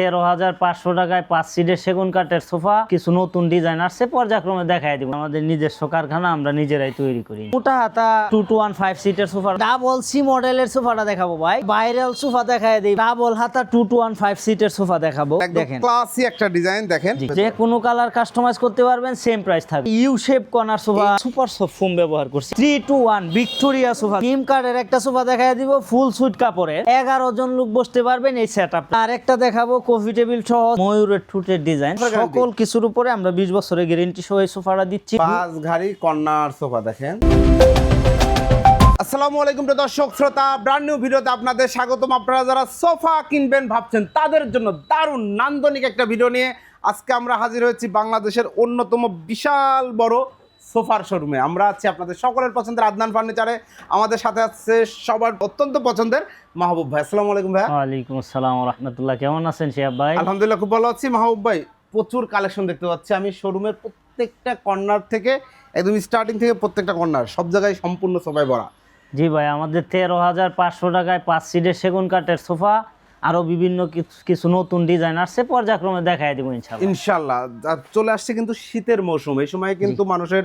তেরো হাজার পাঁচশো টাকায় পাঁচ সিটের সেগুন কাঠের সোফা কিছু নতুন ডিজাইন আসছে পর্যায়ক্রমে দেখাই দিব। আমাদের নিজস্ব কারখানা আমরা নিজেরাই তৈরি করি। মোটা হাতা টু টু ওয়ান ফাইভ সিটের সোফা। ডাবল সি মডেলের সোফাটা দেখাবো ভাই। ভাইরাল সোফা দেখাই দিই। ডাবল হাতা টু টু ওয়ান ফাইভ সিটের সোফা দেখাবো। দেখেন। ক্লাসি একটা ডিজাইন দেখেন। যে কোনো কালার কাস্টমাইজ করতে পারবেন সেম প্রাইস থাকবে। U shape corner sofa super soft foam ব্যবহার করছি। Three two one Victoria sofa. Team কার্ডের একটা সোফা দেখাই দিব ফুল সুইট কাপড়ের। এগারো জন লোক বসতে পারবেন এই সেট আপ আর একটা দেখাবো কফি টেবিল সহ ময়ূরের ঠুটের ডিজাইন সকল কিছুর উপরে আমরা বিশ বছরের গ্যারেন্টি সহ এই সোফাটা দিচ্ছি। পাঁচ ঘাড়ি কর্নার সোফা দেখেন। আসসালামু আলাইকুম প্রিয় দর্শক শ্রোতা ব্র্যান্ড নিউ ভিডিওতে আপনাদের স্বাগতম। আপনারা যারা সোফা কিনবেন ভাবছেন তাদের জন্য দারুণ নান্দনিক একটা ভিডিও নিয়ে আজকে আমরা হাজির হয়েছি বাংলাদেশের অন্যতম বিশাল বড় সোফার শোরুমে। আমরা আছি আপনাদের সকলের পছন্দের আদনান ফার্নিচারে। আমাদের সাথে আছে সবার অত্যন্ত পছন্দের মাহবুব ভাই। আসসালামু আলাইকুম ভাই। ওয়ালাইকুম আসসালাম রহমতুল্লাহ। কেমন আছেন শিয়াব ভাই? আলহামদুলিল্লাহ খুব ভালো আছি। মাহবুব ভাই প্রচুর কালেকশন দেখতে পাচ্ছি। আমি শোরুমের প্রত্যেকটা কর্নার থেকে একদম স্টার্টিং থেকে প্রত্যেকটা কর্নার সব জায়গায় সম্পূর্ণ সবাই ভরা। জি ভাই আমাদের তেরো হাজার পাঁচশো টাকায় পাঁচ সিটের সেগুন কাঠের সোফা আরও বিভিন্ন কিছু- কিছু নতুন ডিজাইন আসছে পর্যায়ক্রমে দেখাই দিব ইনশাল্লাহ। ইনশাল্লাহ। আর চলে আসছে কিন্তু শীতের মৌসুম। এই সময় কিন্তু মানুষের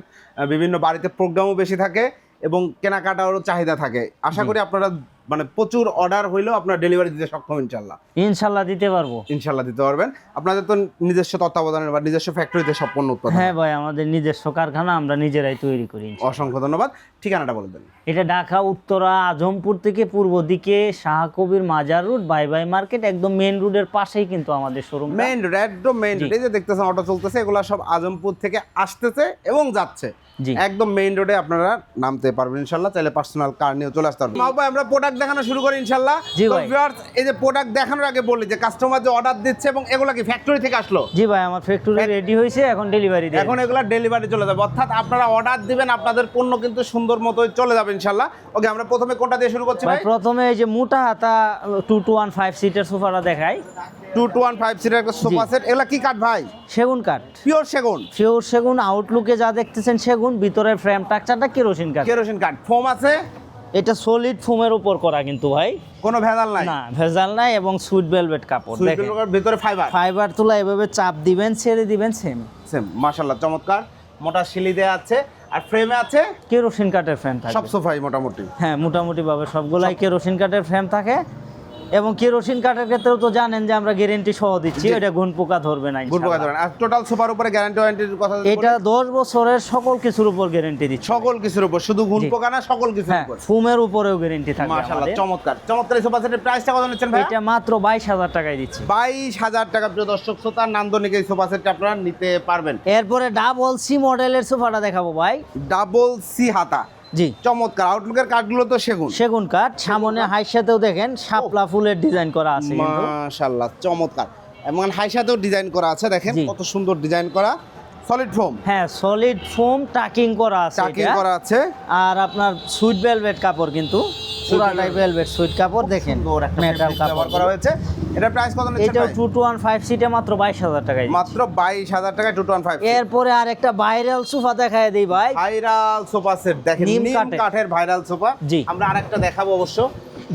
বিভিন্ন বাড়িতে প্রোগ্রামও বেশি থাকে এবং কেনাকাটারও চাহিদা থাকে। আশা করি আপনারা মানে প্রচুর অর্ডার হইলেও আপনার ডেলিভারি দিতে সক্ষম ইনশাল্লাহ ইনশাল্লাহ দিতে পারব। ইনশাল্লাহ দিতে পারবেন। আপনাদের তো নিজস্ব তত্ত্বাবধানের বা নিজস্ব ফ্যাক্টরিতে সব পণ্য উৎপাদন হ্যাঁ ভাই আমাদের নিজস্ব কারখানা আমরা নিজেরাই তৈরি করি অসংখ্য ধন্যবাদ। ঠিকানাটা বলে দেন। এটা ঢাকা উত্তরা আজমপুর থেকে পূর্ব দিকে শাহকবির মাজার রোড বাই বাই মার্কেট একদম মেইন রোডের পাশেই কিন্তু আমাদের শোরুম মেইন রোড একদম মেইন রোড এই যে দেখতেছেন অটো চলতেছে এগুলো সব আজমপুর থেকে আসতেছে এবং যাচ্ছে। একদম মেইন রোডে আপনারা নামতে পারবেন ইনশাল্লাহ। চাইলে পার্সোনাল কার নিয়ে চলে আসতে পারবেন। ভাই আমরা প্রোডাক্ট দেখানো শুরু করি ইনশাল্লাহ। এই যে প্রোডাক্ট দেখানোর আগে বলি যে কাস্টমার যে অর্ডার দিচ্ছে এবং এগুলা কি ফ্যাক্টরি থেকে আসলো? জি ভাই আমার ফ্যাক্টরি রেডি হয়েছে এখন ডেলিভারি এখন এগুলা ডেলিভারি চলে যাবে। অর্থাৎ আপনারা অর্ডার দিবেন আপনাদের পণ্য কিন্তু সুন্দর মতোই চলে যাবে ইনশাল্লাহ। ওকে আমরা প্রথমে কোনটা দিয়ে শুরু করছি ভাই প্রথমে এই যে মোটা হাতা টু টু ওয়ান ফাইভ সিটের সোফাটা দেখাই। টু টু ওয়ান ফাইভ সিটের একটা সোফা সেট এগুলো কি কাঠ ভাই? সেগুন কাঠ। পিওর সেগুন। ফিওর সেগুন আউটলুকে যা দেখতেছেন সেগুন। ভিতরের ফ্রেম টাকচারটা কেরোসিন কাঠ কেরোসিন কাঠ ফোম আছে? এটা সলিড ফোমের উপর করা কিন্তু ভাই। কোনো ভেজাল নাই? না ভেজাল নাই এবং সুইট ভেলভেট কাপড়। দেখেন। ভিতরে ফাইবার ফাইবার তুলা এভাবে চাপ দিবেন ছেড়ে দিবেন সেম সেম মাশাল্লাহ চমৎকার। মোটা শিলি দেয়া আছে। আর ফ্রেমে আছে? কেরোসিন কাঠের ফ্রেম থাকে। সব সোফাই মোটামুটি। হ্যাঁ মোটামুটি ভাবে সবগুলাই কেরোসিন কাঠের ফ্রেম থাকে। এবং কেরোসিন কাটার ক্ষেত্রেও তো জানেন যে আমরা গ্যারেন্টি সহ দিচ্ছি এটা ঘুন পোকা ধরবে না গুড ইনশাআল্লাহ। ধরেন আর টোটাল সোফার উপরে গ্যারান্টি ওয়ারেন্টির কথা এটা বলি, দশ বছরের সকল কিছুর উপর গ্যারেন্টি দিচ্ছি। সকল কিছুর উপর শুধু ঘুন পোকা না সকল কিছুর হ্যাঁ উপর। ফুমের উপরেও গ্যারেন্টি থাকবে মাশাল্লাহ আমাদের। চমৎকার। চমৎকার এই সোফা সেটের প্রাইসটা কত নিচ্ছেন ভাই এটা মাত্র বাইশ হাজার টাকায় দিচ্ছি। বাইশ হাজার টাকা প্রিয় দর্শক শ্রোতা নান্দনিক এই সোফা সেটটা আপনারা নিতে পারবেন। এরপরে ডাবল সি মডেলের সোফাটা দেখাবো ভাই। ডাবল সি হাতা। জি। চমৎকার। আউটলুকের কাঠগুলো তো সেগুন। সেগুন কাঠ সামনে হাই সাথেও দেখেন শাপলা ফুলের ডিজাইন করা আছে মাশাআল্লাহ চমৎকার। এবং হাই সাথেও ডিজাইন করা আছে দেখেন কত সুন্দর ডিজাইন করা। সলিড ফোম হ্যাঁ সলিড ফোম টাকিং করা আছে এটা। করা আছে। আর আপনার সুইট ভেলভেট কাপড় কিন্তু। পুরাটাই ভেলভেট সুইট কাপড় দেখেন মেটাল কাপড় করা হয়েছে। এটা প্রাইস কত নিচ্ছে এটাও ভাই? টু টু ওয়ান ফাইভ সিটে মাত্র বাইশ হাজার টাকায় মাত্র বাইশ হাজার টাকায় টু ওয়ান ফাইভ এরপরে আর একটা ভাইরাল সোফা দেখায় দেই ভাই। ভাইরাল সোফা সেট দেখেন নিম কাঠের। ভাইরাল সোফা জি। আমরা আরেকটা দেখাবো অবশ্য।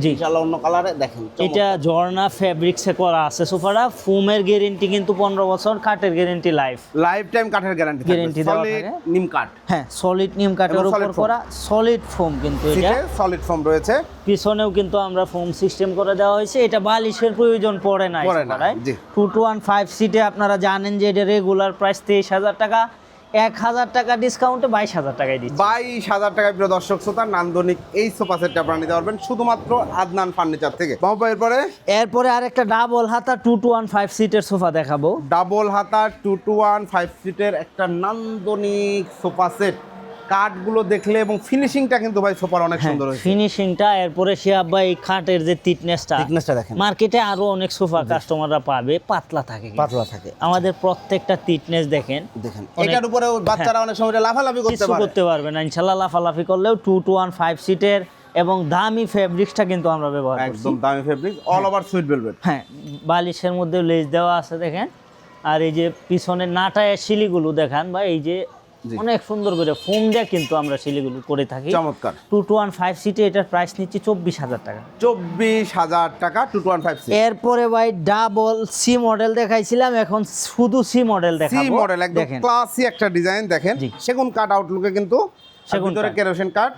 জি। ইনশাআল্লাহ অন্য কালারে দেখেন এটা ঝর্ণা ফেব্রিক্সে করা আছে সোফাটা ফোমের গ্যারেন্টি কিন্তু পনেরো বছর কাঠের গ্যারেন্টি লাইফ লাইফ টাইম কাঠের গ্যারান্টি Guarantee দেওয়া থাকে। নিম কাঠ। হ্যাঁ সলিড নিম কাঠের উপর করা সলিড ফোম কিন্তু এটা। সলিড ফর্ম রয়েছে। পিছনেও কিন্তু আমরা ফোম সিস্টেম করে দেওয়া হয়েছে। এটা বালিশের প্রয়োজন পড়ে না পড়ে না, জি। টু টু ওয়ান ফাইভ সিটে আপনারা জানেন যে এটা রেগুলার প্রাইস তেইশ হাজার টাকা। এক হাজার টাকা ডিসকাউন্টে বাইশ হাজার টাকায় দিচ্ছি। বাইশ হাজার টাকায় প্রিয় দর্শক শ্রোতা নান্দনিক এই সোফা সেটটা আপনারা নিতে পারবেন শুধুমাত্র আদনান ফার্নিচার থেকে। বাবা এরপরে? এরপরে আরেকটা ডাবল হাতা টু টু ওয়ান ফাইভ সিটের সোফা দেখাবো। ডাবল হাতা টু টু ওয়ান ফাইভ সিটের একটা নান্দনিক সোফা সেট কাঠগুলো দেখলে এবং ফিনিশিংটা কিন্তু ভাই সোফার অনেক হ্যাঁ, সুন্দর হয়েছে। ফিনিশিংটা এরপরে আব্বা এই খাটের যে তিটনেসটা থিকনেসটা দেখেন। মার্কেটে আরও অনেক সোফা কাস্টমাররা পাবে পাতলা থাকে পাতলা থাকে। আমাদের প্রত্যেকটা তিটনেস দেখেন। দেখেন এটার উপরে বাচ্চারা অনেক সময় লাফালাফি করতে কিছু পারে। করতে পারবে না ইনশাল্লাহ লাফালাফি করলেও টু টু ওয়ান ফাইভ সিটের এবং দামি ফেব্রিক্সটা কিন্তু আমরা ব্যবহার করছি। একদম দামি fabric all over sweet velvet হ্যাঁ বালিশের মধ্যে লেজ দেওয়া আছে দেখেন। আর এই যে পিছনে নাটায় শিলিগুলো দেখান বা এই যে। অনেক সুন্দর করে ফোম দিয়ে কিন্তু আমরা শিলিগুলো করে থাকি। চমৎকার। টু টু ওয়ান ফাইভ সিটে এটার প্রাইস নিচ্ছি চব্বিশ হাজার টাকা। চব্বিশ হাজার টাকা টু টু ওয়ান ফাইভ এরপরে ভাই ডাবল সি মডেল দেখাইছিলাম এখন শুধু সি মডেল সি দেখাবো। মডেল একদম ক্লাসি একটা ডিজাইন দেখেন। সেগুন কাট আউটলুকে কিন্তু সেগুন ভিতরে। কেরোসিন কাঠ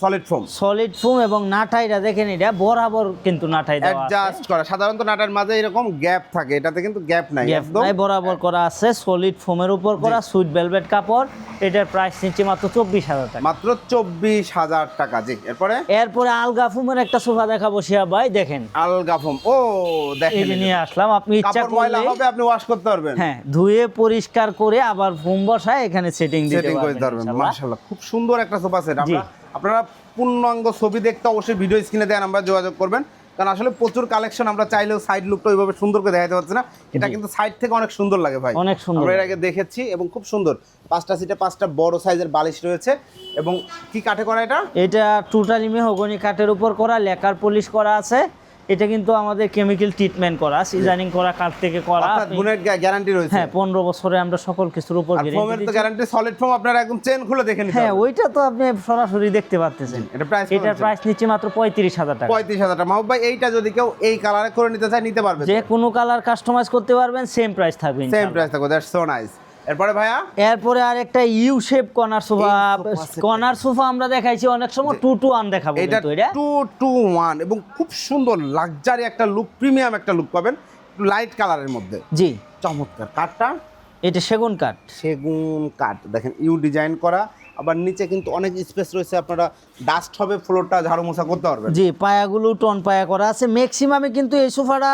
সলিড ফোম সলিড ফোম এবং নাটাইটা দেখেন এটা বরাবর কিন্তু নাটাই দেওয়া অ্যাডজাস্ট করা। সাধারণত নাটার মাঝে এরকম গ্যাপ থাকে এটাতে কিন্তু গ্যাপ নাই একদম। নাই বরাবর করা আছে সলিড ফোমের উপর করা সুইট ভেলভেট কাপড় এটার প্রাইস নিচ্ছে মাত্র চব্বিশ হাজার টাকা। মাত্র চব্বিশ হাজার টাকা জি। এরপরে? এরপরে আলগা ফোমের একটা সোফা দেখাবো শিয়া ভাই দেখেন। আলগা ফোম ও দেখেন নিয়ে আসলাম আপনি ইচ্ছা করলে হবে আপনি ওয়াশ করতে পারবেন। হ্যাঁ ধুয়ে পরিষ্কার করে আবার ফোম বসায় এখানে সেটিং দিতে পারবেন মাশাআল্লাহ। খুব সুন্দর একটা সোফা সেট আমরা আপনারা পূর্ণাঙ্গ ছবি দেখতে অবশ্যই ভিডিও স্ক্রিনে দেন আমরা যোগাযোগ করবেন। কারণ আসলে প্রচুর কালেকশন আমরা চাইলেও সাইড লুকটা ওইভাবে সুন্দর করে দেখাতে পারছি না। এটা কিন্তু সাইড থেকে অনেক সুন্দর লাগে ভাই। অনেক সুন্দর আমরা এর আগে দেখেছি এবং খুব সুন্দর। পাঁচটা সিটে পাঁচটা বড় সাইজের বালিশ রয়েছে। এবং কি কাঠে করা এটা? এটা টোটালি মেহগনি কাঠের উপর করা লেকার পলিশ করা আছে। এটা কিন্তু আমাদের কেমিক্যাল ট্রিটমেন্ট করা সিজনিং করা কাঠ থেকে করা অর্থাৎ গুণের গ্যারান্টি রয়েছে। হ্যাঁ পনেরো বছরে আমরা সকল কিছুর উপর আর ফোমের তো। গ্যারান্টি সলিড ফোম আপনারা একদম চেন খুলে দেখে নিতে হ্যাঁ ওইটা তো আপনি সরাসরি দেখতে পাচ্ছেন এটা প্রাইস এটার প্রাইস নিচ্ছে মাত্র পঁয়ত্রিশ হাজার টাকা। পঁয়ত্রিশ হাজার টাকা। মাহবুব ভাই এইটা যদি কেউ এই কালারে করে নিতে চায় নিতে পারবে যে কোনো কালার কাস্টমাইজ করতে পারবেন সেম প্রাইস থাকবে সেম প্রাইস থাকবে দ্যাটস সো নাইস এরপরে ভাইয়া? এরপরে আর একটা U shape corner sofa corner sofa আমরা দেখাইছি অনেক সময় টু টু ওয়ান দেখাবো এটা টু টু ওয়ান এবং খুব সুন্দর লাক্সারি একটা লুক প্রিমিয়াম একটা লুক পাবেন লাইট কালারের মধ্যে। জি। চমৎকার। কাঠটা? এটা সেগুন কাঠ। সেগুন কাঠ। দেখেন ইউ ডিজাইন করা। আবার নিচে কিন্তু অনেক স্পেস রয়েছে আপনারা ডাস্ট হবে ফ্লোরটা ঝাড়ু মোছা করতে পারবেন। জি পায়াগুলো টন পায়া করা আছে। ম্যাক্সিমামে কিন্তু এই সোফাটা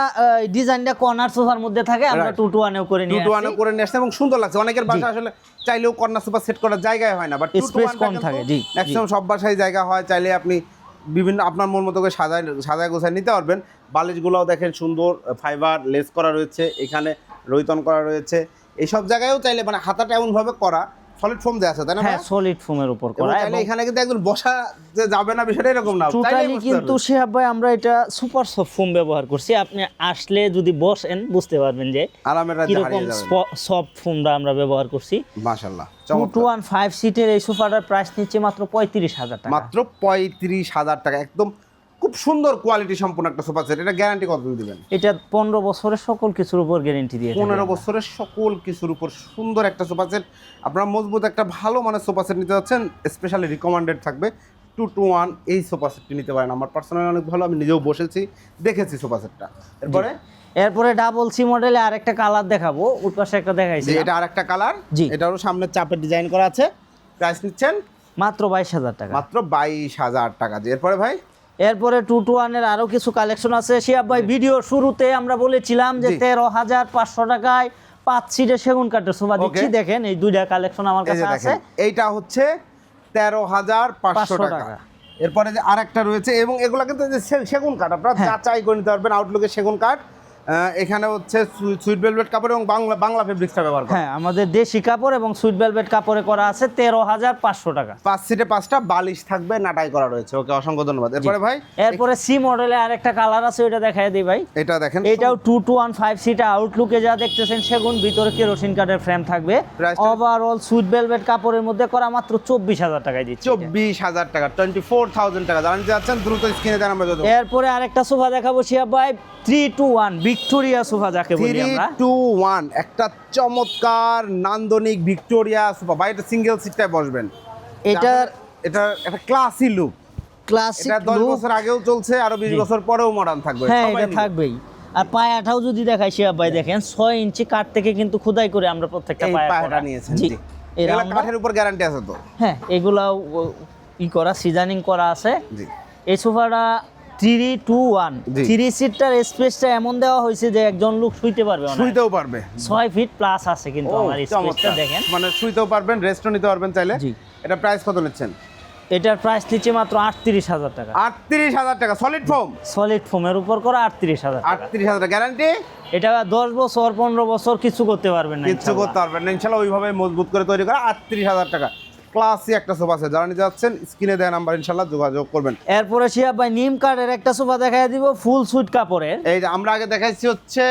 ডিজাইনটা কর্নার সোফার মধ্যে থাকে আমরা টু টু ওয়ানেও করে টু নিয়ে টু ওয়ানে করে নিয়ে আসছে এবং সুন্দর লাগছে। অনেকের বাসা আসলে চাইলেও কর্নার সুপার সেট করার জায়গায় হয় না বাট Space কম থাকে, জি, জি। ম্যাক্সিমাম সব বাসায় জায়গা হয় চাইলে আপনি বিভিন্ন আপনার মন মতো করে সাজায় সাজায় গোছায় নিতে পারবেন। বালিশগুলোও দেখেন সুন্দর ফাইবার লেস করা রয়েছে এখানে রৈতন করা রয়েছে। এইসব জায়গায়ও চাইলে মানে হাতাটা এমনভাবে করা সলিড ফোম দেওয়া আছে তাই না হ্যাঁ সলিড ফোমের উপর করা চাইলে এখানে কিন্তু একজন বসা যে যাবে না বিষয়টা এরকম না। টোটালি কিন্তু। শেহাব ভাই আমরা এটা সুপার সফট ফোম ব্যবহার করছি। আপনি আসলে যদি বসেন বুঝতে পারবেন যে আরামের রাজ্যে হারিয়ে যাবেন। সফট ফোমটা আমরা ব্যবহার করছি। মাশাল্লাহ টু টু ওয়ান ফাইভ সিটের এই সোফাটার প্রাইস নিচ্ছে মাত্র পঁয়ত্রিশ হাজার টাকা। মাত্র পঁয়ত্রিশ হাজার টাকা একদম খুব সুন্দর কোয়ালিটি সম্পূর্ণ একটা সোফা সেট এটা গ্যারান্টি কতদিন দিবেন? এটা পনেরো বছরের সকল কিছুর উপর গ্যারান্টি দিয়ে পনেরো বছরের সকল কিছুর উপর সুন্দর একটা সোফা সেট আপনারা মজবুত একটা ভালো মানের সোফা সেট নিতে যাচ্ছেন স্পেশালি রিকমেন্ডেড থাকবে টু টু ওয়ান এই সোফা সেটটি নিতে পারেন। আমার পার্সোনালি অনেক ভালো আমি নিজেও বসেছি দেখেছি সোফা সেটটা এরপরে? এরপরে ডাবল সি মডেলে আরেকটা কালার দেখাবো ওর পাশে একটা দেখাইছি। এটা আরেকটা কালার জি। এটারও সামনে চাপের ডিজাইন করা আছে। প্রাইস নিচ্ছেন? মাত্র বাইশ হাজার টাকা। মাত্র বাইশ হাজার টাকা। এরপরে ভাই? এরপরে টু টু ওয়ানের আরও কিছু কালেকশন আছে। শিয়াব ভাই ভিডিও শুরুতে আমরা বলেছিলাম যে তেরো হাজার পাঁচশো টাকায় পাঁচ সিটে সেগুন কাঠের সোফা দিচ্ছি দেখেন এই দুইটা কালেকশন আমার কাছে আছে। এইটা হচ্ছে তেরো হাজার পাঁচশো টাকা। এরপরে যে আরেকটা রয়েছে এবং এগুলো কিন্তু সেগুন কাঠ আপনারা হ্যাঁ। যাচাই করে নিতে পারবেন আউটলুকে সেগুন কাঠ। এখানে হচ্ছে সুইট ভেলভেট কাপড় এবং বাংলা বাংলা ফেব্রিক্সটা ব্যবহার হ্যাঁ আমাদের দেশি কাপড় এবং সুইট ভেলভেট কাপড়ে করা আছে তেরো হাজার পাঁচশো টাকা। পাঁচ সিটে পাঁচটা বালিশ থাকবে নাটাই করা রয়েছে। ওকে অসংখ্য ধন্যবাদ। এরপরে ভাই? এরপরে সি মডেলে আরেকটা কালার আছে ওইটা দেখাই দিই ভাই। এটা দেখেন। এটাও টু টু ওয়ান ফাইভ সিটা আউটলুকে যা দেখতেছেন সেগুন ভিতরে কেরোসিন কাঠের ফ্রেম থাকবে। ওভারঅল সুইট ভেলভেট কাপড়ের মধ্যে করা মাত্র চব্বিশ হাজার টাকায় দিচ্ছি। চব্বিশ হাজার টাকা টোয়েন্টি ফোর থাউজেন্ড টাকা। জানেন যাচ্ছেন দ্রুত স্ক্রিনে আমরা এরপরে আরেকটা সোফা দেখাবো শিয়া ভাই three two one Victoria sofa যাকে বলি আমরা। টু ওয়ান একটা চমৎকার নান্দনিক ভিক্টোরিয়া সোফা। বা এটা সিঙ্গেল সিটটায় বসবেন। এটা এটা একটা ক্লাসি লুক ক্লাসিক এটা দশ বছর আগেও চলছে আরও বিশ জি। বছর পরেও মডার্ন থাকবে। হ্যাঁ এটা থাকবেই। আর পায়াটাও যদি দেখাই শিয়া ভাই দেখেন ছয় ইঞ্চি কাঠ থেকে কিন্তু খোদাই করে আমরা প্রত্যেকটা পায়টা নিয়েছেন জি। এরা কাঠের উপর গ্যারান্টি আছে তো? হ্যাঁ এগুলাও ই করা সিজনিং করা আছে। জি। এই সোফাটা থ্রি টু ওয়ান। থ্রি সিটটার স্পেসটা এমন দেওয়া হয়েছে যে একজন লোক শুইতে পারবে শুইতেও পারবে। ছয় ফিট প্লাস আছে কিন্তু আমার স্পেসটা দেখেন। মানে শুইতেও পারবেন রেস্টও নিতে পারবেন চাইলে। এটা প্রাইস কত নিচ্ছেন? এটার প্রাইস নিচ্ছে মাত্র আটত্রিশ হাজার টাকা। আটত্রিশ হাজার টাকা সলিড ফোম সলিড ফোমের উপর করা আটত্রিশ হাজার আটত্রিশ হাজার গ্যারান্টি এটা দশ বছর পনেরো বছর কিছু করতে পারবেন না ইনশাল্লাহ। করতে পারবেন না ইনশাল্লাহ ওইভাবে মজবুত করে তৈরি করা আটত্রিশ হাজার টাকা। ক্লাসি একটা সোফা আছে যারা নিতে যাচ্ছেন স্ক্রিনে দেওয়া নাম্বার ইনশাল্লাহ যোগাযোগ করবেন। এরপরে শিয়াব ভাই নিম কাঠের একটা সোফা দেখাই দিব ফুল সুইট কাপড়ের। এই যে আমরা আগে দেখাইছি হচ্ছে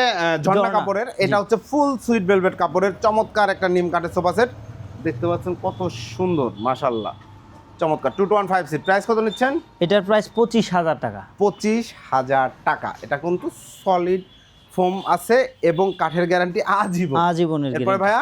ঝর্ণা ঝর্ণা, কাপড়ের। এটা হচ্ছে ফুল সুইট ভেলভেট কাপড়ের চমৎকার একটা নিম কাঠের সোফা সেট। দেখতে পাচ্ছেন কত সুন্দর মাশাল্লাহ চমৎকার two two one five seat price কত নিচ্ছেন? এটার প্রাইস পঁচিশ হাজার টাকা। পঁচিশ হাজার টাকা। এটা কিন্তু সলিড ফোম আছে এবং কাঠের গ্যারান্টি আজীবন। আজীবনের এরপরে ভাইয়া?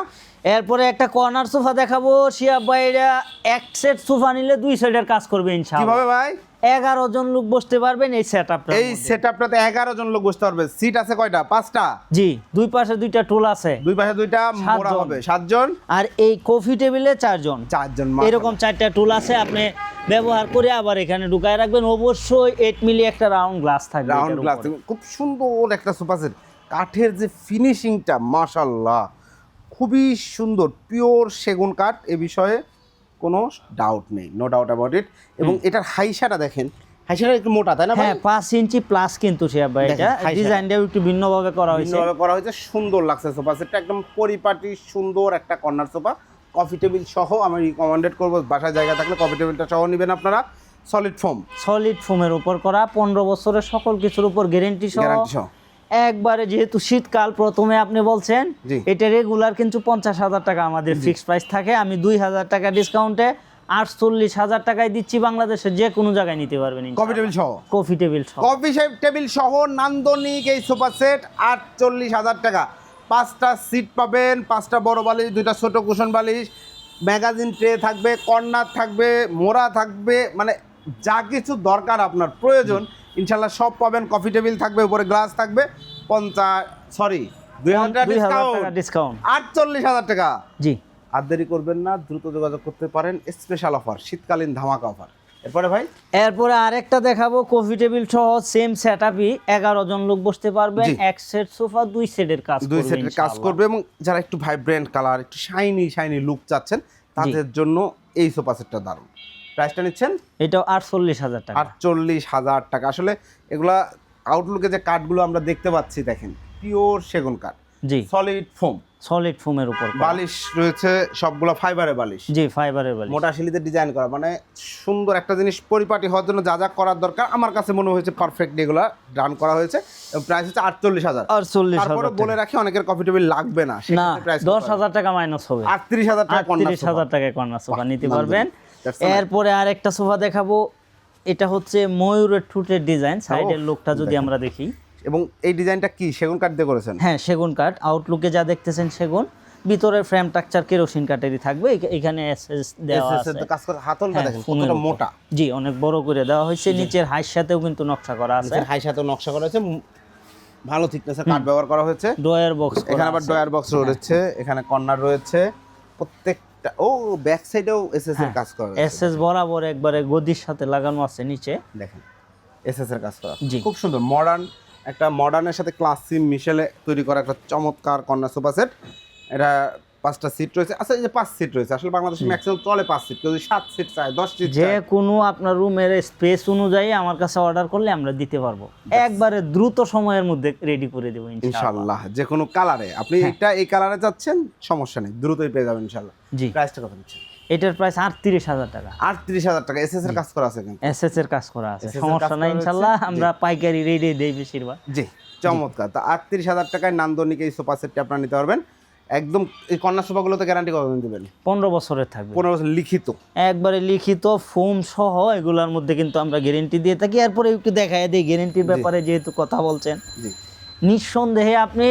এরপরে একটা কর্নার সোফা দেখাবো। শিয়া ভাইরা এক সেট সোফা নিলে দুই সাইডের কাজ করবে ইনশাআল্লাহ। কীভাবে ভাই? এগারো জন লোক বসতে পারবেন এই সেট আপটা এই সেট আপটাতে এগারো জন লোক বসতে পারবে। সিট আছে কয়টা? পাঁচটা? জি দুই পাশে দুইটা টুল আছে। দুই পাশে দুইটা মোড়া হবে। সাতজন? আর এই কফি টেবিলে চারজন। চারজন এরকম চারটা টুল আছে আপনি ব্যবহার করে আবার এখানে ঢুকায় রাখবেন। অবশ্যই এইট মিলি একটা রাউন্ড গ্লাস থাকবে রাউন্ড গ্লাস খুব সুন্দর একটা সোফা সেট কাঠের যে ফিনিশিংটা মাশাল্লাহ খুবই সুন্দর। পিওর সেগুন কাঠ এ বিষয়ে। কোনো ডাউট নেই নো ডাউট অ্যাবাউট ইট এবং এটার হাইসাটা দেখেন। হাইসাটা একটু মোটা তাই না হ্যাঁ পাঁচ ইঞ্চি প্লাস কিন্তু শিয়াব ভাই এটা। ডিজাইনটাও একটু ভিন্নভাবে করা হয়েছে। ভিন্নভাবে করা হয়েছে সুন্দর লাগছে সোফা সেটটা একদম পরিপাটি সুন্দর একটা কর্নার সোফা কফি টেবিল সহ আমি রিকমেন্ডেড করব বাসায় জায়গা থাকলে কফি টেবিলটা সহ নেবেন আপনারা। সলিড ফোম সলিড ফোমের উপর করা পনেরো বছরের সকল কিছুর উপর গ্যারেন্টি সহ। একবারে যেহেতু শীতকাল প্রথমে আপনি বলছেন। এটা রেগুলার কিন্তু পঞ্চাশ হাজার টাকা আমাদের ফিক্সড প্রাইস থাকে। আমি দুই হাজার টাকা ডিসকাউন্টে আটচল্লিশ হাজার টাকায় দিচ্ছি বাংলাদেশের যে কোনো জায়গায় নিতে পারবেন কফি টেবিল সহ? কফি টেবিল সহ। কফি টেবিল সহ নান্দনিক এই সোফা সেট আটচল্লিশ হাজার টাকা। পাঁচটা সিট পাবেন পাঁচটা বড় বালিশ দুইটা ছোট কুশন বালিশ ম্যাগাজিন ট্রে থাকবে কর্নার থাকবে মোড়া থাকবে মানে যা কিছু দরকার আপনার প্রয়োজন ইনশাল্লাহ সব পাবেন কফি টেবিল থাকবে উপরে গ্লাস থাকবে পঞ্চাশ সরি দুই হাজার ডিসকাউন্ট আটচল্লিশ হাজার টাকা। জি। আর দেরি করবেন না দ্রুত যোগাযোগ করতে পারেন স্পেশাল অফার শীতকালীন ধামাকা অফার এরপরে ভাই? এরপরে আরেকটা দেখাবো কফি টেবিল সহ সেম সেট আপই এগারো জন লোক বসতে পারবেন জি। এক সেট সোফা দুই সেটের কাজ দুই সেটের কাজ করবে এবং যারা একটু ভাইব্রেন্ট কালার একটু শাইনি শাইনি লুক চাচ্ছেন তাদের জন্য এই সোফা সেটটা দারুণ। প্রাইসটা নিচ্ছেন? এটাও আটচল্লিশ হাজার টাকা। আটচল্লিশ হাজার টাকা। আসলে এগুলা আউটলুকে যে কাঠগুলো আমরা দেখতে পাচ্ছি দেখেন পিওর সেগুন কাঠ জি। সলিড ফোম সলিড ফোমের উপর বালিশ রয়েছে সবগুলো ফাইবারে বালিশ। জি ফাইবারের বালিশ। মোটা শিলিতে ডিজাইন করা। মানে সুন্দর একটা জিনিস পরিপাটি হওয়ার জন্য যা যা করার দরকার আমার কাছে মনে হয়েছে পারফেক্ট এগুলা রান করা হয়েছে। প্রাইস হচ্ছে আটচল্লিশ হাজার। আটচল্লিশ তারপরে বলে রাখি অনেকের কফি টেবিল লাগবে না না প্রাইস দশ হাজার টাকা মাইনাস হবে। আটত্রিশ হাজার টাকা আটত্রিশ হাজার টাকায় কর্নার সোফা নিতে পারবেন। এরপরে আরেকটা সোফা দেখাবো। এটা হচ্ছে ময়ূরের ঠুটের ডিজাইন। সাইডের ওহ, লুকটা যদি আমরা দেখি। এবং এই ডিজাইনটা কি? সেগুন কাঠ দিয়ে করেছেন? হ্যাঁ সেগুন কাঠ। আউটলুকে যা দেখতেছেন সেগুন। ভিতরের ফ্রেম টাকচার কেরোসিন কাঠেরই থাকবে। এখ- এখানে এসএস দেওয়া আছে। কাজ করে হাতলটা হ্যাঁ, দেখেন কতটা মোটা। জি অনেক বড় করে দেওয়া হয়েছে। নিচের হাইর সাথেও কিন্তু নকশা করা আছে। নিচের হাই সাথেও নকশা করা উম, ভালো থিকনেসের কাঠ ব্যবহার করা হয়েছে। ডয়ার বক্স এখানে আবার ডয়ার বক্স রয়েছে। এখানে কর্নার রয়েছে। প্রত্যেকটা ও ব্যাক সাইডেও এসএস হ্যাঁ, এর কাজ করা এসএস বরাবর একবারে গদির সাথে লাগানো আছে নিচে। দেখেন এসএস এর কাজ করা জি। খুব সুন্দর মডার্ন একটা মডার্নের সাথে ক্লাসিক মিশেলে তৈরি করা একটা চমৎকার কন্যা সোফা সেট। এটা পাঁচটা সিট রয়েছে। আচ্ছা এই যে পাঁচ সিট রয়েছে আসলে বাংলাদেশে ম্যাক্সিমাম চলে পাঁচ সিট কেউ সাত সিট চায় দশ সিট যে কোনো আপনার রুমের স্পেস অনুযায়ী আমার কাছে অর্ডার করলে আমরা দিতে পারব। একবারে দ্রুত সময়ের মধ্যে রেডি করে দেবো ইনশাআল্লাহ। যে কোনো কালারে আপনি হ্যাঁ। এটা এই কালারে চাচ্ছেন সমস্যা নেই দ্রুতই পেয়ে যাবেন জি। প্রাইসটা কত নিচ্ছেন? এটার প্রাইস আটত্রিশ হাজার টাকা। আটত্রিশ হাজার টাকা এসএস এর কাজ করা আছে এসএস এর কাজ করা আছে সমস্যা নাই ইনশাল্লাহ আমরা পাইকারি রেডি দেই বেশিরভাগ। জি চমৎকার। তা আটত্রিশ হাজার টাকায় নান্দনিক এই সোফা সেটটি আপনারা নিতে পারবেন। একদম এই কন্যা সোফাগুলোতে গ্যারান্টি কতদিন দেবেন? পনেরো বছরের থাকবে। পনেরো বছর লিখিত। একবারে লিখিত ফোম সহ এগুলোর মধ্যে কিন্তু আমরা গ্যারেন্টি দিয়ে থাকি। এরপরে একটু দেখায় দিই গ্যারেন্টির ব্যাপারে যেহেতু কথা বলছেন। জি। নিঃসন্দেহে আপনি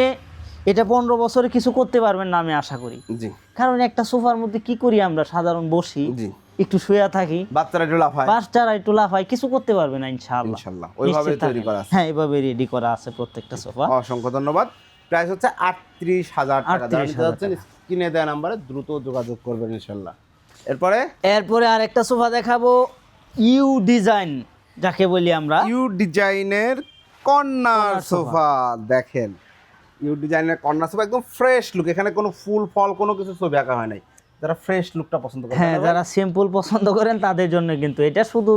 এটা পনেরো বছরে কিছু করতে পারবেন না আমি আশা করি। জি। কারণ একটা সোফার মধ্যে কি করি আমরা? সাধারণ বসি একটু শুয়ে থাকি। বাচ্চারা একটু লাফায়। পাঁচটার একটু লাফাই কিছু করতে পারবে না ইনশাআল্লাহ। ইনশাল্লাহ ওইভাবে তৈরি করা আছে। হ্যাঁ এইভাবে রেডি করা আছে প্রত্যেকটা সোফা। অসংখ্য ধন্যবাদ। প্রাইস হচ্ছে আটত্রিশ হাজার টাকা। যারা 38,000 নিতে যাচ্ছেন স্ক্রিনে দেওয়া নাম্বারে দ্রুত যোগাযোগ করবেন ইনশাল্লাহ। এরপরে? এরপরে আর একটা সোফা দেখাবো ইউ ডিজাইন যাকে বলি আমরা। ইউ ডিজাইনের কর্নার। সোফা। দেখেন। ইউ ডিজাইনের কর্নার সোফা একদম ফ্রেশ লুক এখানে কোনো ফুল ফল কোনো কিছু ছবি আঁকা হয় নাই। যারা ফ্রেশ লুকটা পছন্দ করে হ্যাঁ যারা সিম্পল পছন্দ করেন তাদের জন্য কিন্তু এটা শুধু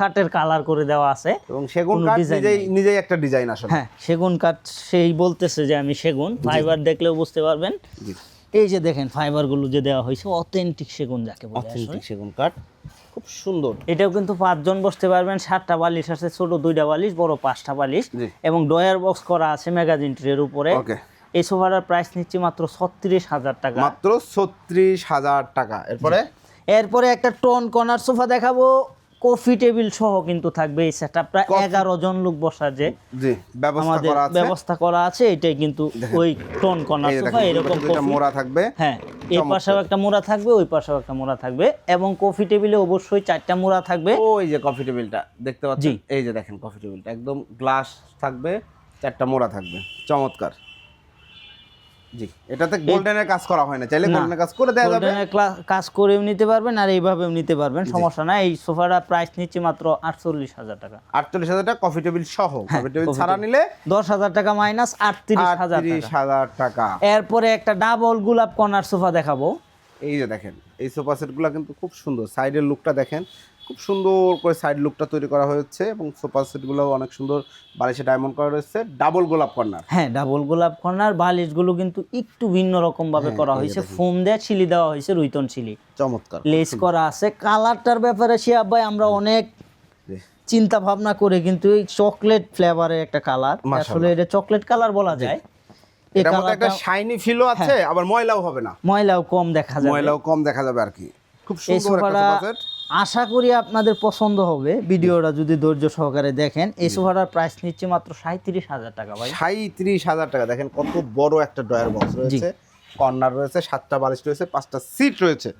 কাঠের কালার করে দেওয়া আছে। এবং সেগুন কাঠ নিজেই নিজেই একটা ডিজাইন আসলে। হ্যাঁ সেগুন কাঠ সেই বলতেছে যে আমি সেগুন। ফাইবার দেখলেও বুঝতে পারবেন। এই যে দেখেন ফাইবারগুলো যে দেওয়া হয়েছে অথেন্টিক সেগুন যাকে বলে অথেন্টিক সেগুন কাঠ খুব সুন্দর। এটাও কিন্তু পাঁচজন বসতে পারবেন সাতটা বালিশ আছে ছোট দুইটা বালিশ বড় পাঁচটা বালিশ এবং ডয়ার বক্স করা আছে ম্যাগাজিন ট্রের উপরে। ওকে এই সোফাটার প্রাইস নিচ্ছি মাত্র ছত্রিশ হাজার টাকা। মাত্র ছত্রিশ হাজার টাকা। এরপরে? এরপরে একটা টোন কর্নার সোফা দেখাবো। কফি টেবিল সহ কিন্তু থাকবে এই সেটআপটা এগারো জন লোক বসার যে আমাদের করা আছে। ব্যবস্থা করা আছে এটাই কিন্তু ওই টোন কর্নার সোফা এরকম মোড়া থাকবে। হ্যাঁ এই। পাশেও একটা মোড়া থাকবে ওই পাশেও একটা মোড়া থাকবে এবং কফি টেবিলে অবশ্যই চারটা মোড়া থাকবে। ওই যে কফি টেবিলটা দেখতে পাচ্ছেন? জি। এই যে দেখেন কফি টেবিলটা একদম গ্লাস থাকবে চারটা মোড়া থাকবে। চমৎকার। জি এটাতে গোল্ডেনের কাজ করা হয় না চাইলে গোল্ডেনের কাজ করে দেওয়া যাবে। গোল্ডেনের কাজ করেও নিতে পারবেন আর এইভাবেও নিতে পারবেন সমস্যা নাই এই সোফাটা প্রাইস নিচ্ছি মাত্র আটচল্লিশ হাজার টাকা। আটচল্লিশ হাজার টাকা কফি টেবিল সহ হ্যাঁ, কফি টেবিল ছাড়া নিলে দশ হাজার টাকা মাইনাস আটত্রিশ হাজার হাজার টাকা। এরপরে একটা ডাবল গোলাপ কর্নার সোফা দেখাবো। এই যে দেখেন এই সোফা সেটগুলো কিন্তু খুব সুন্দর সাইডের লুকটা দেখেন খুব সুন্দর করে সাইড লুকটা তৈরি করা হয়েছে এবং সোফা সেটগুলো অনেক সুন্দর বালিশে ডায়মন্ড করা রয়েছে। ডাবল গোলাপ কর্নার। হ্যাঁ ডাবল গোলাপ কর্নার। বালিশগুলো কিন্তু একটু ভিন্ন রকম ভাবে হ্যাঁ, করা হয়েছে। ফোম দেওয়া ছিলি দেওয়া হয়েছে রুইতন ছিলি চমৎকার লেস করা আছে। কালারটার ব্যাপারে শিয়া ভাই আমরা অনেক চিন্তা ভাবনা করে কিন্তু এই চকলেট ফ্লেভারের একটা কালার আসলে এটা চকলেট কালার বলা যায়। এটা একটা শাইনি ফিলও আছে আবার ময়লাও হবে না। ময়লাও কম দেখা যায় ময়লাও কম দেখা যাবে আর কি। খুব সুন্দর একটা আশা করি আপনাদের পছন্দ হবে। ভিডিওটা যদি ধৈর্য সহকারে দেখেন এই সোফাটার প্রাইস নিচ্ছে মাত্র সাঁত্রিশ হাজার টাকা ভাই। সাঁত্রিশ হাজার টাকা। দেখেন কত বড় একটা ডয়ার বক্স রয়েছে। কর্নার রয়েছে সাতটা বালিশ রয়েছে পাঁচটা সিট রয়েছে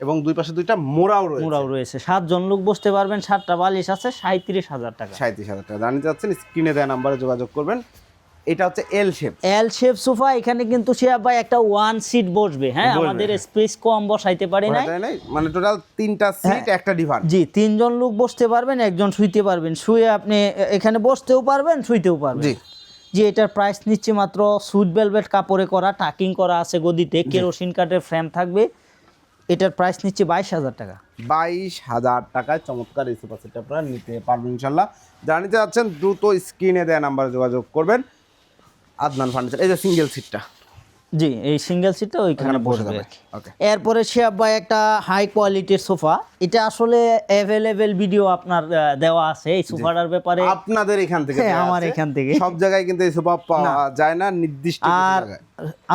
এবং দুই পাশে দুইটা মোড়াও রয়েছে। মুরাও রয়েছে। সাতজন লোক বসতে পারবেন সাতটা বালিশ আছে সাঁত্রিশ হাজার টাকা। সাঁত্রিশ হাজার টাকা। জানিয়ে যাচ্ছেন স্ক্রিনে দেওয়া নাম্বারে যোগাযোগ করবেন। এটা হচ্ছে L shape L shape sofa এখানে কিন্তু শিয়া ভাই একটা ওয়ান সিট বসবে। হ্যাঁ আমাদের স্পেস কম বসাইতে পারি না মানে টোটাল তিনটা সিট একটা ডিভান জি তিনজন লোক বসতে পারবেন একজন শুইতে পারবেন। শুয়ে আপনি এখানে বসতেও পারবেন শুইতেও পারবেন। জি। জি এটার প্রাইস নিচ্ছে মাত্র সুট ভেলভেট কাপড়ে করা টাকিং করা আছে গদিতে কেরোসিন কাঠের ফ্রেম থাকবে। এটার প্রাইস নিচ্ছে বাইশ হাজার টাকা। বাইশ হাজার টাকায় চমৎকার এই সোফা সেটটা আপনারা নিতে পারবেন ইনশাল্লাহ যারা নিতে যাচ্ছেন দ্রুত স্ক্রিনে দেওয়া নাম্বারে যোগাযোগ করবেন। আদনান ফার্নিচার এই যে সিঙ্গেল সিটটা জি এই সিঙ্গেল সিটটা ওইখানে বসে যাবে ওকে এরপরে শিয়াব ভাই একটা হাই কোয়ালিটির সোফা। এটা আসলে অ্যাভেলেবেল ভিডিও আপনার দেওয়া আছে এই সোফাটার ব্যাপারে। আপনাদের এখান থেকে হ্যাঁ, আমার এখান থেকে। সব জায়গায় কিন্তু এই সোফা পাওয়া যায় না নির্দিষ্ট আর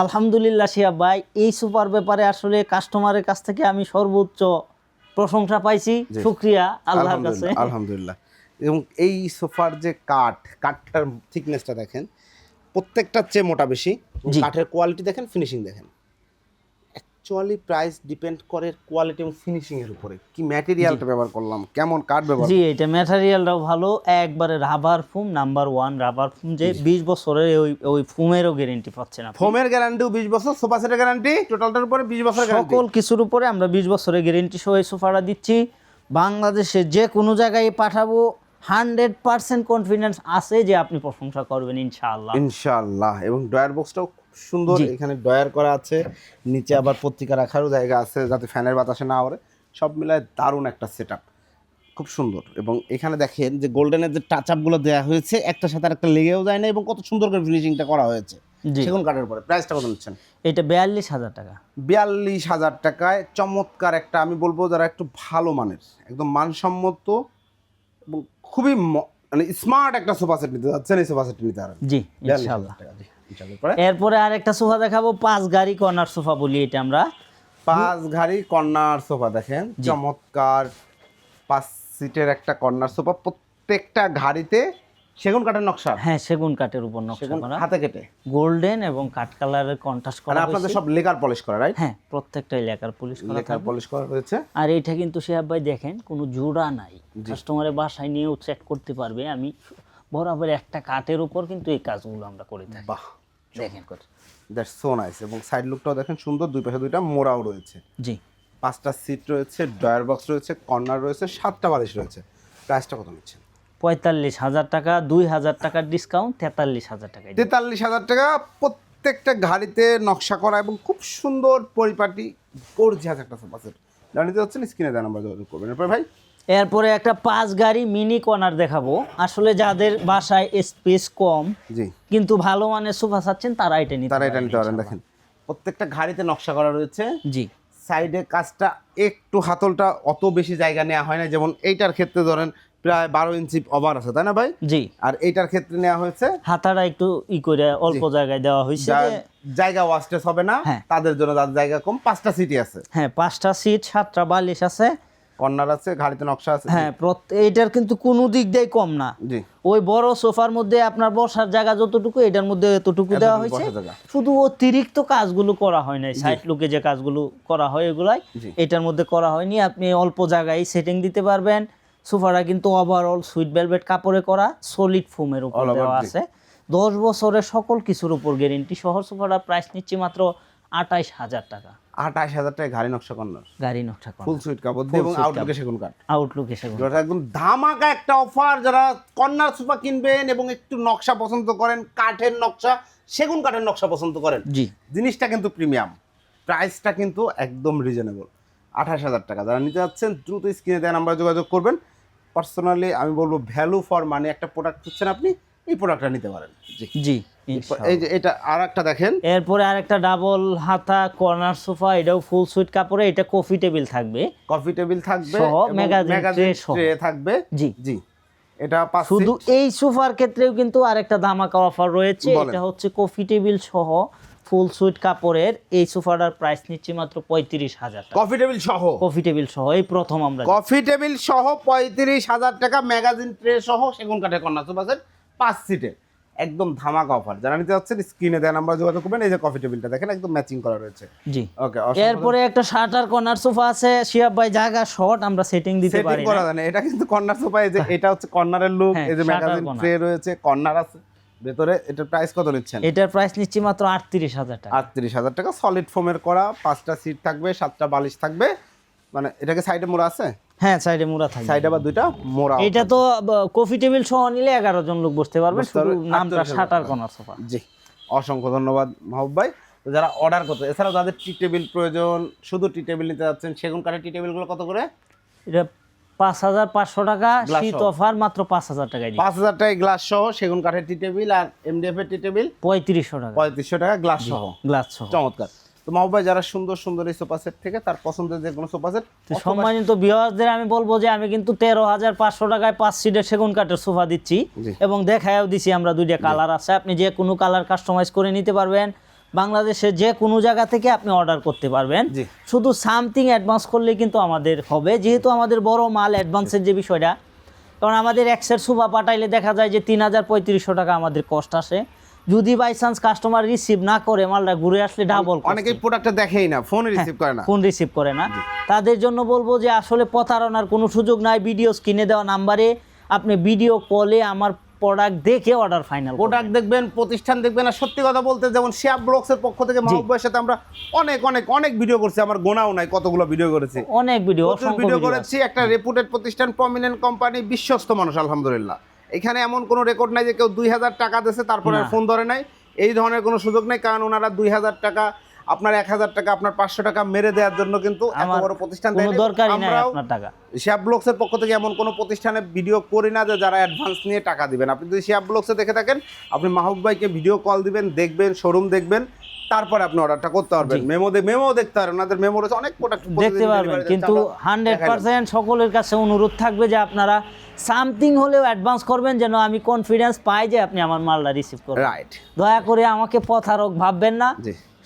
আলহামদুলিল্লাহ শিয়াব ভাই এই সোফার ব্যাপারে আসলে কাস্টমারের কাছ থেকে আমি সর্বোচ্চ প্রশংসা পাইছি। শুক্রিয়া আল্লাহর কাছে। আলহামদুলিল্লাহ। আলহামদুলিল্লাহ এবং এই সোফার যে কাঠ কাঠটার থিকনেসটা দেখেন প্রত্যেকটার চেয়ে মোটা বেশি। কাঠের কোয়ালিটি দেখেন ফিনিশিং দেখেন। অ্যাকচুয়ালি প্রাইস ডিপেন্ড করে কোয়ালিটি এবং ফিনিশিং এর উপরে। কি ম্যাটেরিয়ালটা ব্যবহার করলাম কেমন কাঠ ব্যবহার জি এটা ম্যাটেরিয়ালটাও ভালো। একবারে rubber foam number one rubber foam যে বিশ বছরের ওই ওই ফুমেরও গ্যারান্টি পাচ্ছেন আপনি। ফোমের গ্যারান্টিও বিশ বছর সোফা সেটের গ্যারান্টি টোটালটার উপরে বিশ বছর গ্যারান্টি সকল কিছুর উপরে আমরা বিশ বছরের গ্যারান্টি সহ এই সোফাটা দিচ্ছি। বাংলাদেশে যে কোনো জায়গায় পাঠাবো। হান্ড্রেড পার্সেন্ট কনফিডেন্স আছে যে আপনি প্রশংসা করবেন ইনশাআল্লাহ। ইনশাআল্লাহ এবং ডয়ার বক্সটাও খুব সুন্দর। এখানে ডয়ার করা আছে নিচে আবার পত্রিকা রাখারও জায়গা আছে যাতে ফ্যানের বাতাসে না ওরে সব মিলায় দারুণ একটা সেট খুব সুন্দর। এবং এখানে দেখেন যে গোল্ডেনের যে টাচ আপগুলো দেওয়া হয়েছে একটা সাথে একটা লেগেও যায় না এবং কত সুন্দর করে ফিনিশিংটা করা হয়েছে। সেগুন কাঠের উপরে। প্রাইসটা কত নিচ্ছেন? এটা বিয়াল্লিশ হাজার টাকা। বিয়াল্লিশ হাজার টাকায় চমৎকার একটা আমি বলব যারা একটু ভালো মানের একদম মানসম্মত এবং খুবই মানে স্মার্ট একটা সোফা সেট নিতে যাচ্ছেন এই সোফা সেট নিতে পারেন। জি ইনশাআল্লাহ এরপরে আর আরেকটা সোফা দেখাবো পাঁচ গাড়ি কর্নার সোফা বলি এটা আমরা। পাঁচ গাড়ি কর্নার সোফা দেখেন চমৎকার পাঁচ সিটের একটা কর্নার সোফা। প্রত্যেকটা ঘাড়িতে সেগুন কাঠের নকশা? হ্যাঁ সেগুন কাঠের উপর নকশা করা। হাতে কেটে? গোল্ডেন এবং কাঠ কালারের কন্ট্রাস্ট মানে করা আপনাদের সব লেকার পলিশ করা রাইট হ্যাঁ প্রত্যেকটাই লেখার পুলিশ করা লেকার পলিশ করা রয়েছে আর এইটা কিন্তু শিহাব ভাই দেখেন কোনো জোড়া নাই। কাস্টমারের বাসায় নিয়েও চেক করতে পারবে। আমি বরাবর একটা কাঠের উপর কিন্তু এই কাজগুলো আমরা করে থাকি। বাহ দেখেন। দ্যাটস সো নাইস এবং সাইড লুকটাও দেখেন সুন্দর দুই পাশে দুইটা মোড়াও রয়েছে। জি। পাঁচটা সিট রয়েছে ডয়ার বক্স রয়েছে কর্নার রয়েছে সাতটা বালিশ রয়েছে। প্রাইসটা কত নিচ্ছেন? পঁয়তাল্লিশ হাজার টাকা দুই হাজার টাকার ডিসকাউন্ট তেতাল্লিশ হাজার টাকা তেতাল্লিশ হাজার টাকা প্রত্যেকটা ঘাড়িতে নকশা করা এবং খুব সুন্দর পরিপাটি গর্জিয়াস একটা সোফা সেট জানিতে হচ্ছেন স্ক্রিনে দেওয়া নাম্বার যোগাযোগ করবেন। এরপর ভাই? এরপরে একটা পাঁচ গাড়ি মিনি কর্নার দেখাবো। আসলে যাদের বাসায় স্পেস কম জি। কিন্তু ভালো মানের সোফা চাচ্ছেন তারা এটা নিতে তারা এটা নিতে পারেন দেখেন। প্রত্যেকটা ঘাড়িতে নকশা করা রয়েছে। জি। সাইডে কাজটা একটু হাতলটা অত বেশি জায়গা নেওয়া হয় না। যেমন এইটার ক্ষেত্রে ধরেন প্রায় বারো ইঞ্চি ওভার আছে তাই না ভাই? জি। আর এটার ক্ষেত্রে নেওয়া হয়েছে? হাতাটা একটু ই করে অল্প জায়গায় দেওয়া হয়েছে জায়গা ওয়াস্টেজ হবে না হ্যাঁ। তাদের জন্য যাদের জায়গা কম পাঁচটা সিটি আছে। হ্যাঁ পাঁচটা সিট সাতটা বালিশ আছে। কর্নার আছে ঘাড়িতে নকশা আছে হ্যাঁ এইটার কিন্তু কোনো দিক দিয়ে কম না। জি। ওই বড় সোফার মধ্যে আপনার বসার জায়গা যতটুকু এটার মধ্যে এতটুকু দেওয়া হয়েছে। শুধু অতিরিক্ত কাজগুলো করা হয় নাই। সাইড লুকে যে কাজগুলো করা হয় এগুলাই এটার মধ্যে করা হয়নি। আপনি অল্প জায়গায় সেটিং দিতে পারবেন। সোফাটা কিন্তু ওভারঅল সুইট ভেলভেট কাপড়ে করা সলিড ফোমের উপর দেওয়া আছে। দশ বছরের সকল কিছুর উপর গ্যারেন্টি শহর সোফাটা প্রাইস নিচ্ছে মাত্র আঠাইশ হাজার টাকা। আঠাশ হাজার টাকা ঘাড়ি নকশা কর্নার। গাড়ি নকশা ফুল সুইট কাপড় দিয়ে এবং আউটলুকে সেগুন কাঠ। আউটলুক এসে এটা একদম ধামাকা একটা অফার যারা কর্নার সোফা কিনবেন এবং একটু নকশা পছন্দ করেন কাঠের নকশা সেগুন কাঠের নকশা পছন্দ করেন জি। জিনিসটা কিন্তু প্রিমিয়াম প্রাইসটা কিন্তু একদম রিজনেবল আঠাশ হাজার টাকা। যারা নিতে যাচ্ছেন দ্রুত স্ক্রিনে দেওয়া নাম্বার যোগাযোগ করবেন। পার্সোনালি আমি বলব ভ্যালু ফর মানে একটা প্রোডাক্ট খুঁজছেন আপনি এই প্রোডাক্টটা নিতে পারেন। জি। জি এই যে এটা আর একটা দেখেন। এরপরে আরেকটা ডাবল হাতা কর্নার সোফা এটাও ফুল সুইট কাপড়ে এটা কফি টেবিল থাকবে। কফি টেবিল থাকবে সহ। ট্রে থাকবে। জি। জি। এটা শুধু এই সোফার ক্ষেত্রেও কিন্তু আরেকটা ধামাকা অফার রয়েছে। এটা হচ্ছে কফি টেবিল সহ ফুল সুইট কাপড়ের এই সোফাটার প্রাইস নিচ্ছে মাত্র পঁয়ত্রিশ হাজার কফি টেবিল সহ? কফি টেবিল সহ এই প্রথম আমরা কফি টেবিল সহ পঁয়ত্রিশ হাজার টাকা ম্যাগাজিন ট্রে সহ সেগুন কাঠের কন্যা সোফা সেট পাঁচ সিটের একদম ধামাকা অফার যারা নিতে যাচ্ছেন স্ক্রিনে দেওয়া নাম্বার যোগাযোগ করবেন। এই যে কফি টেবিলটা দেখেন একদম ম্যাচিং করা রয়েছে। জি। ওকে এরপরে একটা শাটার কর্নার সোফা আছে শিয়াব ভাই জায়গা শর্ট আমরা সেটিং দিতে পারি সেটিং করা না। যায় না। এটা কিন্তু কর্নার সোফা এই যে এটা হচ্ছে কর্নারের লুক হ্যাঁ, এই যে ম্যাগাজিন। ট্রে রয়েছে কর্নার আছে। ভেতরে এটার প্রাইস কত নিচ্ছেন? এটার প্রাইস নিচ্ছি মাত্র আটত্রিশ হাজার টাকা। আটত্রিশ হাজার টাকা সলিড ফোমের করা পাঁচটা সিট থাকবে সাতটা বালিশ থাকবে। মানে এটাকে সাইডে মোড়া আছে? হ্যাঁ সাইডে মুড়া থাকবে। সাইডে আবার দুইটা মোড়া এটা তো কফি টেবিল সহ নিলে এগারো জন লোক বসতে পারবে শুধু নামটা 48,000 শাটার। কর্নার সোফা জি অসংখ্য ধন্যবাদ মাহবুব ভাই। তো যারা অর্ডার করতে এছাড়াও যাদের টি টেবিল প্রয়োজন শুধু টি টেবিল নিতে যাচ্ছেন সেগুন কাঠের টি টেবিলগুলো কত করে? এটা পাঁচ হাজার পাঁচশো টাকা শীত অফার মাত্র পাঁচ হাজার টাকায় পাঁচ হাজার টাকায় গ্লাস সহ সেগুন কাঠের টি টেবিল আর এমডিএফ এর টি টেবিল পঁয়ত্রিশশো টাকা। পঁয়ত্রিশশো টাকা গ্লাস সহ। গ্লাস সহ। চমৎকার। তো মাহবুব যারা সুন্দর সুন্দর এই সোফা সেট থেকে তার পছন্দের যে কোনো সোফা সেট সম্মানিত বিহারদের আমি বলব যে আমি কিন্তু তেরো হাজার পাঁচশো টাকায় পাঁচ সিটের সেগুন কাঠের সোফা দিচ্ছি এবং দেখায়ও দিছি আমরা দুইটা কালার আছে। আপনি যে কোনো কালার কাস্টমাইজ করে নিতে পারবেন। বাংলাদেশের যে কোনো জায়গা থেকে আপনি অর্ডার করতে পারবেন। শুধু সামথিং অ্যাডভান্স করলে কিন্তু আমাদের হবে। যেহেতু আমাদের বড় মাল অ্যাডভান্সের যে বিষয়টা কারণ আমাদের এক্সের সোফা পাঠাইলে দেখা যায় যে তিন হাজার পঁয়ত্রিশশো টাকা আমাদের কষ্ট আসে। যদি বাই চান্স কাস্টমার রিসিভ না করে মালটা ঘুরে আসলে ডাবল অনেকেই প্রোডাক্টটা দেখেই না ফোনে রিসিভ করে না। ফোন রিসিভ করে না। তাদের জন্য বলব যে আসলে প্রতারণার কোনো সুযোগ নাই। ভিডিও স্ক্রিনে দেওয়া নাম্বারে আপনি ভিডিও কলে আমার প্রোডাক্ট দেখে অর্ডার ফাইনাল প্রোডাক্ট দেখবেন প্রতিষ্ঠান দেখবেন আর সত্যি কথা বলতে যেমন শেয়ার ব্লগসের পক্ষ থেকে মাহবুব ভাইয়ের সাথে আমরা অনেক অনেক অনেক ভিডিও করছি আমার গোনাও নাই কতগুলো ভিডিও করেছি। অনেক ভিডিও ভিডিও করেছি একটা রেপুটেড প্রতিষ্ঠান প্রমিনেন্ট কোম্পানি বিশ্বস্ত মানুষ আলহামদুলিল্লাহ। এখানে এমন কোনো রেকর্ড নাই যে কেউ দুই হাজার টাকা দিয়েছে তারপরে আর ফোন ধরে নাই। এই ধরনের কোনো সুযোগ নেই কারণ ওনারা দুই হাজার টাকা আপনার এক হাজার টাকা আপনার পাঁচশো টাকা মেরে দেওয়ার জন্য কিন্তু এত বড় প্রতিষ্ঠান আপনার টাকা। ব্লগসের পক্ষ থেকে এমন কোনো প্রতিষ্ঠানে ভিডিও করি না যে যারা অ্যাডভান্স নিয়ে টাকা দিবেন। আপনি যদি শিয়াব ব্লগসে দেখে থাকেন আপনি মাহবুব ভাইকে ভিডিও কল দিবেন দেখবেন শোরুম দেখবেন তারপরে আপনি অর্ডারটা করতে পারবেন। মেমো মেমো দেখতে পারেন ওনাদের মেমো রয়েছে অনেক প্রোডাক্ট দেখতে পারবেন কিন্তু হান্ড্রেড পার্সেন্ট সকলের কাছে অনুরোধ থাকবে যে আপনারা সামথিং হলেও অ্যাডভান্স করবেন যেন আমি কনফিডেন্স পাই যে আপনি আমার মালটা রিসিভ করবেন। রাইট দয়া করে আমাকে পথারক ভাববেন না।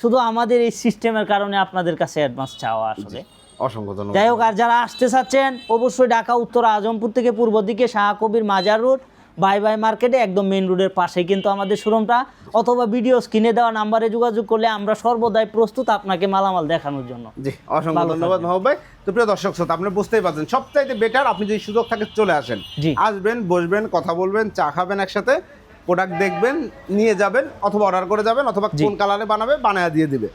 শুধু আমাদের এই সিস্টেমের কারণে আপনাদের কাছে অ্যাডভান্স চাওয়া আসলে। অসংখ্য ধন্যবাদ। যাই হোক আর যারা আসতে চাচ্ছেন অবশ্যই ঢাকা উত্তর আজমপুর থেকে পূর্ব দিকে শাহকবির মাজার রোড বাই বাই মার্কেটে একদম মেন রোডের পাশেই। কিন্তু আমাদের শোরুমটা অথবা ভিডিও স্ক্রিনে দেওয়া নাম্বারে যোগাযোগ করলে আমরা সর্বদাই প্রস্তুত আপনাকে মালামাল দেখানোর জন্য। জি অসংখ্য ধন্যবাদ। মাহবুব ভাই তো প্রিয় দর্শক শ্রোতা আপনি বুঝতেই পারছেন সবচাইতে বেটার আপনি যদি সুযোগ থাকে চলে আসেন। আসবেন বসবেন কথা বলবেন চা খাবেন একসাথে প্রোডাক্ট দেখবেন নিয়ে যাবেন অথবা অর্ডার করে যাবেন অথবা। কোন কালারে বানাবে বানায় দিয়ে দিবে।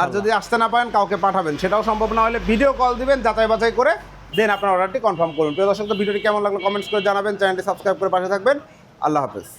আর যদি আসতে না পারেন কাউকে পাঠাবেন। সেটাও সম্ভব না হলে ভিডিও কল দিবেন যাচাই বাছাই করে দেন আপনার অর্ডারটি কনফার্ম করুন। প্রিয় দর্শক ভিডিওটি কেমন লাগল? কমেন্টস করে জানাবেন, চ্যানেলটি সাবস্ক্রাইব করে পাশে থাকবেন। আল্লাহ হাফেজ।